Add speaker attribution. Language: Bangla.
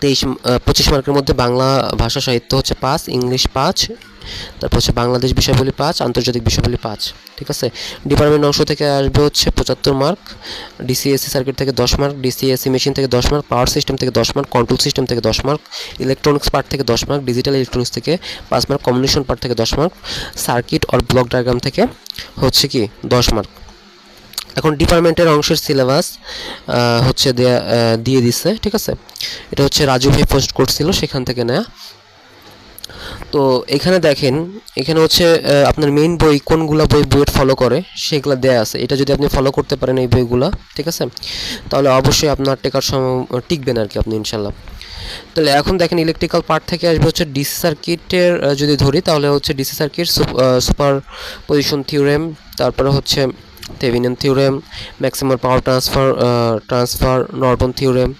Speaker 1: তেইশ পঁচিশ মার্কের মধ্যে বাংলা ভাষা সাহিত্য হচ্ছে পাঁচ, ইংলিশ পাঁচ, তারপর হচ্ছে বাংলাদেশ বিষয়বলী পাঁচ, আন্তর্জাতিক বিষয়বলী পাঁচ, ঠিক আছে? ডিপার্টমেন্ট অংশ থেকে আসবে হচ্ছে পঁচাত্তর মার্ক, ডিসিএসসি সার্কিট থেকে দশ মার্ক, ডিসিএসসি মেশিন থেকে দশ মার্ক, পাওয়ার সিস্টেম থেকে দশ মার্ক, কন্ট্রোল সিস্টেম থেকে দশ মার্ক, ইলেকট্রনিক্স পার্ট থেকে দশ মার্ক, ডিজিটাল ইলেকট্রনিক্স থেকে পাঁচ মার্ক, কমিউনিকেশন পার্ট থেকে দশ mark, circuit or block diagram থেকে হচ্ছে কি দশ মার্ক। এখন ডিপার্টমেন্টের অংশের সিলেবাস হচ্ছে দেয়া দিয়ে দিচ্ছে ঠিক আছে? এটা হচ্ছে রাজু ভাই পোস্ট করছিল সেখান থেকে নেয়া। তো এখানে দেখেন, এখানে হচ্ছে আপনার মেইন বই কোনগুলা বই বুয়েট ফলো করে, সেগুলো দেয়া আছে। এটা যদি আপনি ফলো করতে পারেন এই বইগুলা, ঠিক আছে? তাহলে অবশ্যই আপনার টেকার সম, টিকবেন আর কি আপনি ইনশাল্লাহ তাহলে এখন দেখেন ইলেকট্রিক্যাল পার্ট থেকে আসবে হচ্ছে ডিসি সার্কিটের যদি ধরি, তাহলে হচ্ছে DC circuit superposition theorem তারপরে হচ্ছে Thevenin theorem maximum power transfer transfer Norton theorem